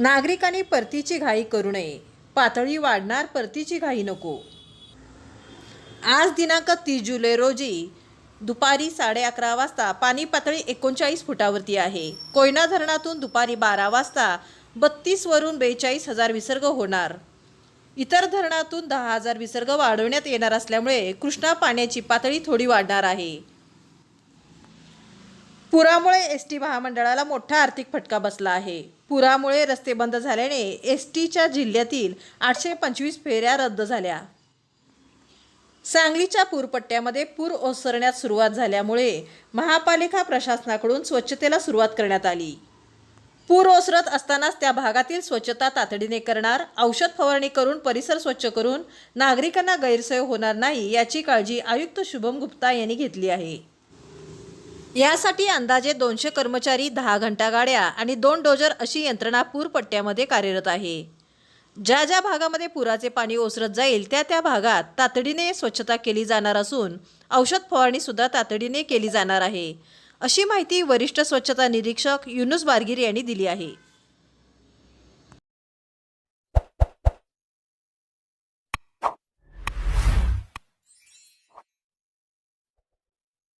नागरिकांनी परतीची घाई करू नये. पातळी वाढणार परतीची घाई नको. आज दिनांक तीस जुलै रोजी दुपारी साडे अकरा वाजता पाणी पातळी एकोणचाळीस फुटावरती आहे. कोयना धरणातून दुपारी बारा वाजता बत्तीसवरून बेचाळीस हजार विसर्ग होणार. इतर धरणातून दहा हजार विसर्ग वाढवण्यात येणार असल्यामुळे कृष्णा पाण्याची पातळी थोडी वाढणार आहे. पुरामुळे एस टी महामंडळाला मोठा आर्थिक फटका बसला आहे. पुरामुळे रस्ते बंद झाल्याने एस टीच्या जिल्ह्यातील आठशे पंचवीस फेऱ्या रद्द झाल्या. सांगलीच्या पूरपट्ट्यामध्ये पूर ओसरण्यास सुरुवात झाल्यामुळे महापालिका प्रशासनाकडून स्वच्छतेला सुरुवात करण्यात आली. पूर ओसरत असतानाच त्या भागातील स्वच्छता तातडीने करणार औषध फवारणी करून परिसर स्वच्छ करून नागरिकांना गैरसोय होणार नाही याची काळजी आयुक्त शुभम गुप्ता यांनी घेतली आहे. यासाठी अंदाजे दोनशे कर्मचारी दहा घंटा गाड्या आणि दोन डोजर अशी यंत्रणा पूरपट्ट्यामध्ये कार्यरत आहे. ज्या ज्या भागामध्ये पुराचे पाणी ओसरत जाईल त्या त्या भागात तातडीने स्वच्छता केली जाणार असून औषध फवारणीसुद्धा तातडीने केली जाणार आहे. अशी माहिती वरिष्ठ स्वच्छता निरीक्षक युनुस बारगिरी यांनी दिली आहे.